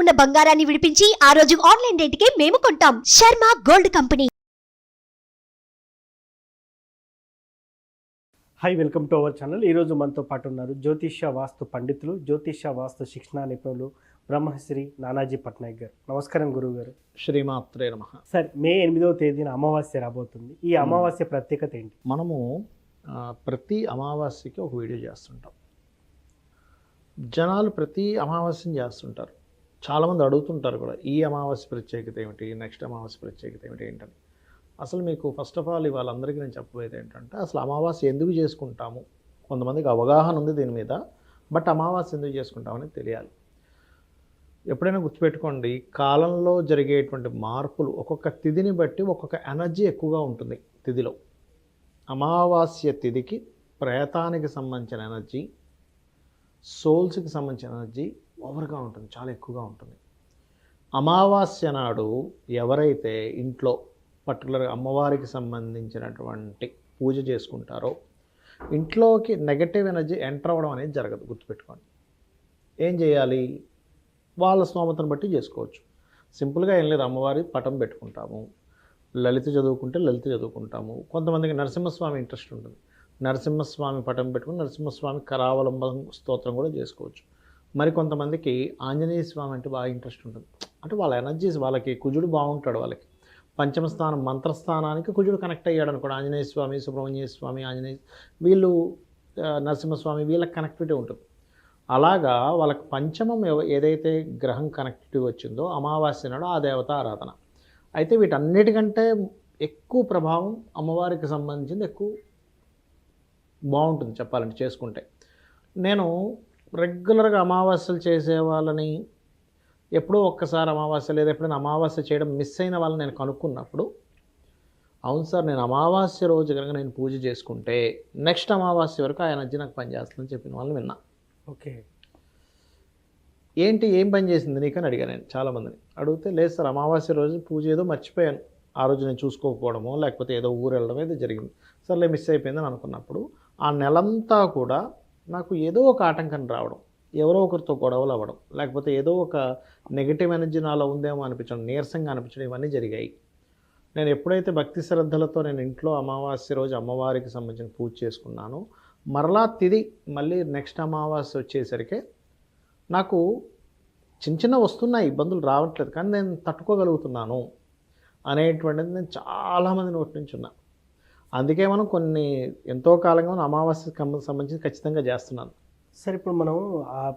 ఉన్న బంగారాన్ని విడిపించి ఆ రోజు ఆన్లైన్ రేటుకే మేము కొంటాం. Sharma gold company. Hi welcome to our channel ఈరోజు మనతో పాటు ఉన్నారు జ్యోతిష్య వాస్తు పండితులు జ్యోతిష్య వాస్తు శిక్షణ నిపుణులు బ్రహ్మశ్రీ నానాజీ పట్నాయక్ గారు. నమస్కారం గురువు గారు శ్రీమాత్రే నమ. సార్ మే ఎనిమిదవ తేదీన అమావాస్య రాబోతుంది. ఈ అమావాస్య ప్రత్యేకత ఏంటి? మనము ప్రతి అమావాస్యకి ఒక వీడియో చేస్తుంటాం. జనాలు ప్రతి అమావాస్యని చేస్తుంటారు. చాలామంది అడుగుతుంటారు కూడా ఈ అమావాస్య ప్రత్యేకత ఏమిటి నెక్స్ట్ అమావాస్య ప్రత్యేకత ఏమిటి ఏంటని. అసలు మీకు ఫస్ట్ ఆఫ్ ఆల్ వాళ్ళందరికీ నేను చెప్పబోయేది ఏంటంటే అసలు అమావాస్య ఎందుకు చేసుకుంటాము? కొంతమందికి అవగాహన ఉంది దీని మీద బట్ అమావాస్య ఎందుకు చేసుకుంటామని తెలియాలి. ఎప్పుడైనా గుర్తుపెట్టుకోండి కాలంలో జరిగేటువంటి మార్పులు ఒక్కొక్క తిథిని బట్టి ఒక్కొక్క ఎనర్జీ ఎక్కువగా ఉంటుంది తిథిలో. అమావాస్య తిథికి ప్రేతానికి సంబంధించిన ఎనర్జీ సోల్స్కి సంబంధించిన ఎనర్జీ ఓవర్గా ఉంటుంది చాలా ఎక్కువగా ఉంటుంది. అమావాస్య నాడు ఎవరైతే ఇంట్లో పర్టికులర్గా అమ్మవారికి సంబంధించినటువంటి పూజ చేసుకుంటారో ఇంట్లోకి నెగటివ్ ఎనర్జీ ఎంటర్ అవ్వడం అనేది జరగదు గుర్తుపెట్టుకోండి. ఏం చేయాలి? వాళ్ళ స్తోమతను బట్టి చేసుకోవచ్చు. సింపుల్గా ఏం లేదు అమ్మవారి పటం పెట్టుకుంటాము. లలిత చదువుకుంటే లలిత చదువుకుంటాము. కొంతమందికి నరసింహస్వామి ఇంట్రెస్ట్ ఉంటుంది. నరసింహస్వామి పటం పెట్టుకుని నరసింహస్వామి కరావలంబం స్తోత్రం కూడా చేసుకోవచ్చు. మరి కొంతమందికి ఆంజనేయ స్వామి అంటే బాగా ఇంట్రెస్ట్ ఉంటుంది. అంటే వాళ్ళ ఎనర్జీస్ వాళ్ళకి కుజుడు బాగుంటాడు వాళ్ళకి. పంచమ స్థానం మంత్రస్థానానికి కుజుడు కనెక్ట్ అయ్యాడు అనుకోండి. ఆంజనేయ స్వామి సుబ్రహ్మణ్య స్వామి ఆంజనేయ వీళ్ళు నరసింహస్వామి వీళ్ళకి కనెక్టివిటీ ఉంటుంది. అలాగా వాళ్ళకి పంచమం ఏదైతే గ్రహం కనెక్టివిటీ వచ్చిందో అమావాస్య నాడు ఆ దేవత ఆరాధన. అయితే వీటన్నిటికంటే ఎక్కువ ప్రభావం అమ్మవారికి సంబంధించింది ఎక్కువ బాగుంటుంది చెప్పాలంటే చేసుకుంటే. నేను రెగ్యులర్గా అమావాస్యలు చేసే వాళ్ళని ఎప్పుడో ఒక్కసారి అమావాస్య లేదా ఎప్పుడైనా అమావాస్య చేయడం మిస్ అయిన వాళ్ళని నేను కనుక్కున్నప్పుడు అవును సార్ నేను అమావాస్య రోజు కనుక నేను పూజ చేసుకుంటే నెక్స్ట్ అమావాస్య వరకు ఆ ఎనర్జీ నాకు పనిచేస్తుందని చెప్పిన వాళ్ళని విన్నా. ఓకే. ఏంటి ఏం పని చేసింది నీకు అని అడిగాను నేను చాలామందిని. అడిగితే లేదు సార్ అమావాస్య రోజు పూజ ఏదో మర్చిపోయాను. ఆ రోజు నేను చూసుకోకపోవడమో లేకపోతే ఏదో ఊరు వెళ్ళడం ఏదో జరిగింది. సర్లే మిస్ అయిపోయిందని అనుకున్నప్పుడు ఆ నెలంతా కూడా నాకు ఏదో ఒక ఆటంకం రావడం ఎవరో ఒకరితో గొడవలు అవ్వడం లేకపోతే ఏదో ఒక నెగిటివ్ ఎనర్జీ నాలో ఉందేమో అనిపించడం నీరసంగా అనిపించడం ఇవన్నీ జరిగాయి. నేను ఎప్పుడైతే భక్తి శ్రద్ధలతో నేను ఇంట్లో అమావాస్య రోజు అమ్మవారికి సంబంధించిన పూజ చేసుకున్నానో మరలా తిది మళ్ళీ నెక్స్ట్ అమావాస్య వచ్చేసరికి నాకు చిన్న చిన్న వస్తున్నాయి ఇబ్బందులు రావట్లేదు కానీ నేను తట్టుకోగలుగుతున్నాను అనేటువంటిది నేను చాలామంది నోటి నుంచి ఉన్నాను అందుకే మనం కొన్ని ఎంతో కాలంగా మనం అమావాస్యకి సంబ- సంబంధించి ఖచ్చితంగా చేస్తున్నాను. సార్ ఇప్పుడు మనం ఆ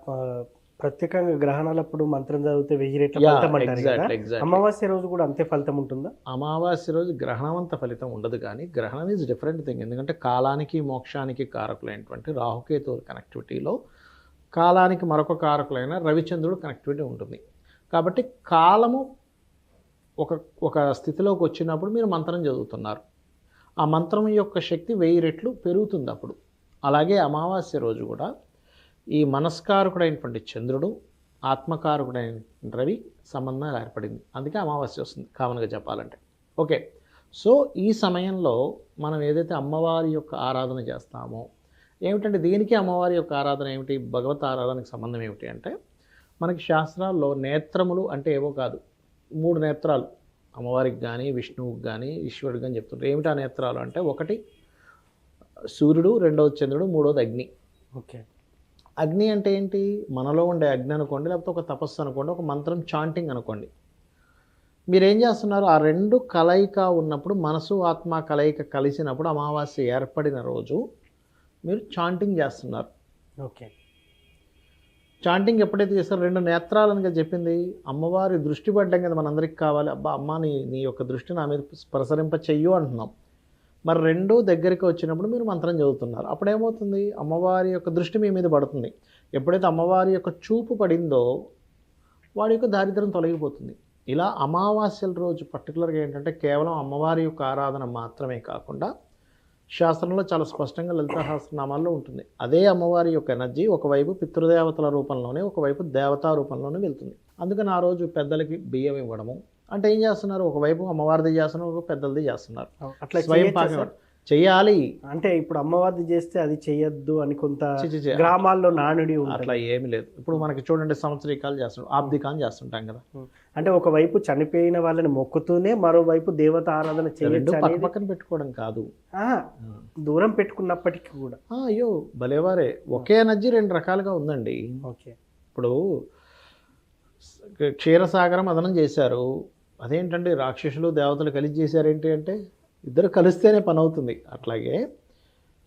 ప్రత్యేకంగా గ్రహణాలప్పుడు మంత్రం చదివితే వెయ్యి రెట్ల ఫలితం అంటారు. అమావాస్య రోజు కూడా అంతే ఫలితం ఉంటుందా? అమావాస్య రోజు గ్రహణమంత ఫలితం ఉండదు కానీ గ్రహణం ఈజ్ డిఫరెంట్ థింగ్ ఎందుకంటే కాలానికి మోక్షానికి కారకులైనటువంటి రాహుకేతువుల కనెక్టివిటీలో కాలానికి మరొక కారకులైన రవిచంద్రుడు కనెక్టివిటీ ఉంటుంది. కాబట్టి కాలము ఒక ఒక స్థితిలోకి వచ్చినప్పుడు మీరు మంత్రం చదువుతున్నారు. ఆ మంత్రం యొక్క శక్తి వెయ్యి రెట్లు పెరుగుతుంది అప్పుడు. అలాగే అమావాస్య రోజు కూడా ఈ మనస్కారకుడైనటువంటి చంద్రుడు ఆత్మకారకుడైన రవి సంబంధాలు ఏర్పడింది. అందుకే అమావాస్య వస్తుంది కామన్గా చెప్పాలంటే. ఓకే. సో ఈ సమయంలో మనం ఏదైతే అమ్మవారి యొక్క ఆరాధన చేస్తామో ఏమిటంటే దీనికి అమ్మవారి యొక్క ఆరాధన ఏమిటి భగవత్ ఆరాధనకి సంబంధం ఏమిటి అంటే మనకి శాస్త్రాల్లో నేత్రములు అంటే ఏవో కాదు మూడు నేత్రాలు. అమ్మవారికి కానీ విష్ణువుకి కానీ ఈశ్వరుడికి కానీ చెప్తుంటారు. ఏమిటి ఆ నేత్రాలు అంటే ఒకటి సూర్యుడు రెండవది చంద్రుడు మూడవది అగ్ని. ఓకే. అగ్ని అంటే ఏంటి? మనలో ఉండే అగ్ని అనుకోండి లేకపోతే ఒక తపస్సు అనుకోండి ఒక మంత్రం చాంటింగ్ అనుకోండి. మీరు ఏం చేస్తున్నారు? ఆ రెండు కలయిక ఉన్నప్పుడు మనసు ఆత్మ కలయిక కలిసినప్పుడు అమావాస్య ఏర్పడిన రోజు మీరు చాంటింగ్ చేస్తున్నారు. ఓకే. చాంటింగ్ ఎప్పుడైతే చేస్తారో రెండు నేత్రాలని చెప్పింది. అమ్మవారి దృష్టి పడ్డం కదా మనందరికి కావాలి. అబ్బా అమ్మ నీ నీ యొక్క దృష్టి నా మీద ప్రసరింప చెయ్యు అంటున్నాం. మరి రెండు దగ్గరికి వచ్చినప్పుడు మీరు మంత్రం చదువుతున్నారు. అప్పుడు ఏమవుతుంది అమ్మవారి యొక్క దృష్టి మీ మీద పడుతుంది. ఎప్పుడైతే అమ్మవారి యొక్క చూపు పడిందో వాడి యొక్క దారిద్ర్యం తొలగిపోతుంది. ఇలా అమావాస్యల రోజు పర్టికులర్గా ఏంటంటే కేవలం అమ్మవారి యొక్క ఆరాధన మాత్రమే కాకుండా శాస్త్రంలో చాలా స్పష్టంగా లలిత సహస్రనామాల్లో ఉంటుంది. అదే అమ్మవారి యొక్క ఎనర్జీ ఒకవైపు పితృదేవతల రూపంలోనే ఒకవైపు దేవతా రూపంలోనే వెళ్తుంది. అందుకని ఆ రోజు పెద్దలకి బియ్యం ఇవ్వడము. అంటే ఏం చేస్తున్నారు? ఒకవైపు అమ్మవారిది చేస్తున్నారు ఒక పెద్దలది చేస్తున్నారు. అట్లా స్వయం పాకం? చెయ్యాలి. అంటే ఇప్పుడు అమ్మవారిది చేస్తే అది చెయ్యొద్దు అని కొంత. గ్రామాల్లో నానుడి అట్లా ఏమి లేదు. ఇప్పుడు మనకి చూడండి సంవత్సరీకాలు చేస్తుంటాం ఆబ్దికాలు చేస్తుంటాం కదా. అంటే ఒకవైపు చనిపోయిన వాళ్ళని మొక్కుతూనే మరోవైపు దేవత ఆరాధన అనేది పక్కన పెట్టుకోవడం కాదు. దూరం పెట్టుకున్నప్పటికీ కూడా. ఆ, అయ్యో భలేవారే. ఒకే ఎనర్జీ రెండు రకాలుగా ఉందండి. ఓకే. ఇప్పుడు క్షీరసాగరం అదనం చేశారు. అదేంటంటే రాక్షసులు దేవతలు కలిసి చేశారేంటి అంటే ఇద్దరు కలిస్తేనే పని అవుతుంది అట్లాగే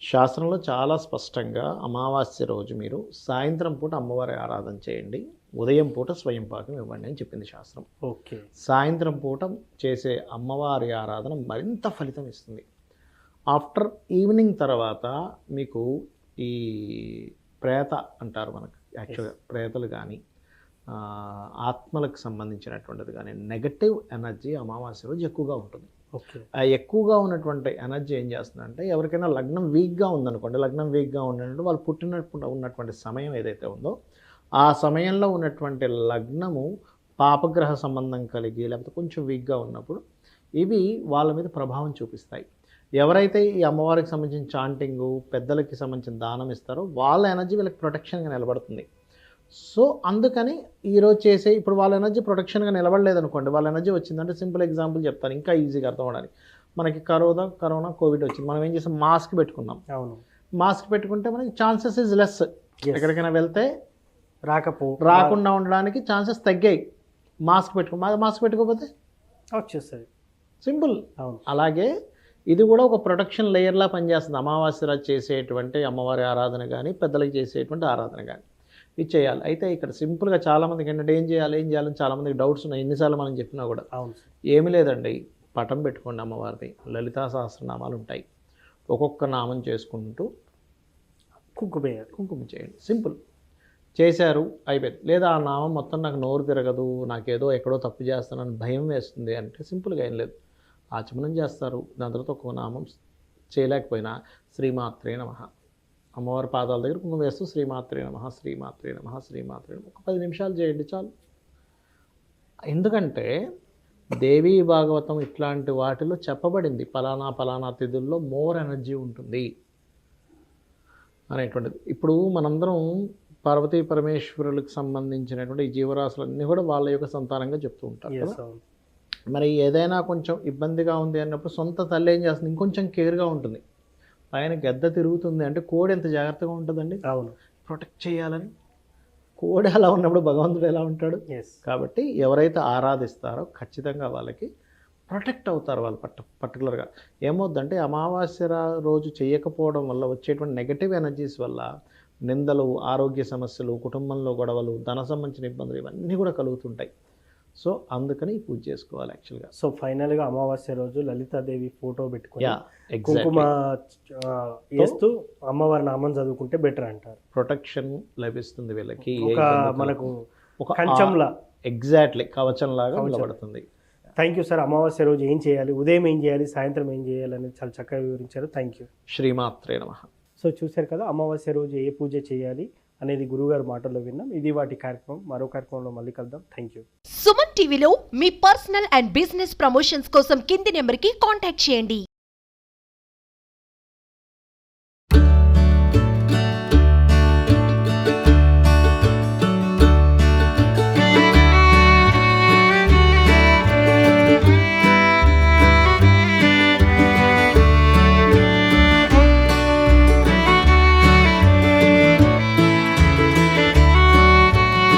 శాస్త్రంలో చాలా స్పష్టంగా అమావాస్య రోజు మీరు సాయంత్రం పూట అమ్మవారి ఆరాధన చేయండి. ఉదయం పూట స్వయం పాకం ఇవ్వండి అని చెప్పింది శాస్త్రం. ఓకే. సాయంత్రం పూట చేసే అమ్మవారి ఆరాధన మరింత ఫలితం ఇస్తుంది. ఆఫ్టర్ ఈవినింగ్ తర్వాత మీకు ఈ ప్రేత అంటారు మనకు యాక్చువల్గా ప్రేతలు కానీ ఆత్మలకు సంబంధించినటువంటిది కానీ నెగటివ్ ఎనర్జీ అమావాస్య రోజు ఎక్కువగా ఉంటుంది. ఎక్కువగా ఉన్నటువంటి ఎనర్జీ ఏం చేస్తుందంటే ఎవరికైనా లగ్నం వీక్గా ఉందనుకోండి లగ్నం వీక్గా ఉండాలంటే వాళ్ళు పుట్టినట్టు ఉన్నటువంటి సమయం ఏదైతే ఉందో ఆ సమయంలో ఉన్నటువంటి లగ్నము పాపగ్రహ సంబంధం కలిగి లేకపోతే కొంచెం వీక్గా ఉన్నప్పుడు ఇవి వాళ్ళ మీద ప్రభావం చూపిస్తాయి. ఎవరైతే ఈ అమ్మవారికి సంబంధించిన చాంటింగు పెద్దలకి సంబంధించిన దానం ఇస్తారో వాళ్ళ ఎనర్జీ వీళ్ళకి ప్రొటెక్షన్గా నిలబడుతుంది. సో అందుకని ఈరోజు చేసే ఇప్పుడు వాళ్ళ ఎనర్జీ ప్రొటెక్షన్గా నిలబడలేదు అనుకోండి వాళ్ళ ఎనర్జీ వచ్చిందంటే సింపుల్ ఎగ్జాంపుల్ చెప్తాను ఇంకా ఈజీగా అర్థం అవడానికి మనకి కరోనా కరోనా కోవిడ్ వచ్చింది. మనం ఏం చేసాం? మాస్క్ పెట్టుకున్నాం. అవును. మాస్క్ పెట్టుకుంటే మనకి ఛాన్సెస్ ఇస్ లెస్. ఎక్కడికైనా వెళ్తే రాకపో రాకుండా ఉండడానికి ఛాన్సెస్ తగ్గాయి. మాస్క్ పెట్టుకో మాస్క్ పెట్టుకోకపోతే? వచ్చేస్తుంది. సింపుల్. అవును. అలాగే ఇది కూడా ఒక ప్రొటెక్షన్ లేయర్లా పనిచేస్తుంది. అమావాస్య రోజు చేసేటువంటి అమ్మవారి ఆరాధన కానీ పెద్దలకి చేసేటువంటి ఆరాధన కానీ ఇది చేయాలి అయితే ఇక్కడ సింపుల్గా చాలామందికి ఏంటంటే ఏం చేయాలి ఏం చేయాలని చాలామందికి డౌట్స్ ఉన్నాయి. ఎన్నిసార్లు మనం చెప్పినా కూడా అవును ఏమీ లేదండి. పటం పెట్టుకోండి అమ్మవారిది. లలితా సహస్రనామాలు ఉంటాయి. ఒక్కొక్క నామం చేసుకుంటూ కుంకుమేయాలి కుంకుమ చేయండి. సింపుల్. చేశారు అయిపోయింది. లేదా ఆ నామం మొత్తం నాకు నోరు తిరగదు నాకేదో ఎక్కడో తప్పు చేస్తానని భయం వేస్తుంది అంటే సింపుల్గా ఏం లేదు. ఆచమనం చేస్తారు. దాని తర్వాత ఒక్కో నామం చేయలేకపోయినా శ్రీమాత్రే నమ. అమ్మవారి పాదాల దగ్గర కుంకుమ వేస్తూ శ్రీమాత్రే నమ శ్రీమాత్రే నమ శ్రీమాత్రే నమ. ఒక పది నిమిషాలు చేయండి చాలు. ఎందుకంటే దేవీ భాగవతం ఇట్లాంటి వాటిలో చెప్పబడింది పలానా పలానా తిథుల్లో మోర్ ఎనర్జీ ఉంటుంది అనేటువంటిది. ఇప్పుడు మనందరం పార్వతీ పరమేశ్వరులకు సంబంధించినటువంటి ఈ జీవరాశులన్నీ కూడా వాళ్ళ యొక్క సంతానంగా చెప్తూ ఉంటారు మరి ఏదైనా కొంచెం ఇబ్బందిగా ఉంది అన్నప్పుడు సొంత తల్లి ఏం చేస్తుంది? ఇంకొంచెం కేర్గా ఉంటుంది. పైన గద్ద తిరుగుతుంది అంటే కోడి ఎంత జాగ్రత్తగా ఉంటుందండి? అవును. ప్రొటెక్ట్ చేయాలని. కోడి అలా ఉన్నప్పుడు భగవంతుడు ఎలా ఉంటాడు? ఎస్ కాబట్టి ఎవరైతే ఆరాధిస్తారో ఖచ్చితంగా వాళ్ళకి ప్రొటెక్ట్ అవుతారు వాళ్ళు పట్ట పర్టికులర్గా ఏమవుద్దంటే అమావాస్య రోజు చేయకపోవడం వల్ల వచ్చేటువంటి నెగటివ్ ఎనర్జీస్ వల్ల నిందలు ఆరోగ్య సమస్యలు కుటుంబంలో గొడవలు ధన సంబంధించిన ఇబ్బందులు ఇవన్నీ కూడా కలుగుతుంటాయి. సో అందుకని ఈ పూజ చేసుకోవాలి యాక్చువల్గా. సో ఫైనల్గా అమావాస్య రోజు లలితాదేవి ఫోటో పెట్టుకొని కుంకుమ వేస్తూ అమ్మవారి నామం చదువుకుంటే బెటర్ అంటారు. ప్రొటెక్షన్ లభిస్తుంది వీళ్ళకి. మనకు ఒక కంచంలా. ఎగ్జాక్ట్లీ కవచం. లాగా. నిలబడుతుంది. థ్యాంక్ యూ సార్ అమావాస్య రోజు ఏం చేయాలి ఉదయం ఏం చేయాలి సాయంత్రం ఏం చేయాలి అనేది చాలా చక్కగా వివరించారు. Thank you. శ్రీమాత్రే నమ. సో చూశారు కదా అమావాస్య రోజు ఏ పూజ చేయాలి అనేది గురువుగారి మాటల్లో విన్నాం. ఇది వాటి కార్యక్రమం. మరో కార్యక్రమంలో మళ్ళీ కలుద్దాం. థ్యాంక్ యూ సుమన్ టీవీలో మీ పర్సనల్ అండ్ బిజినెస్ ప్రమోషన్స్ కోసం కింది నెంబర్కి కాంటాక్ట్ చేయండి.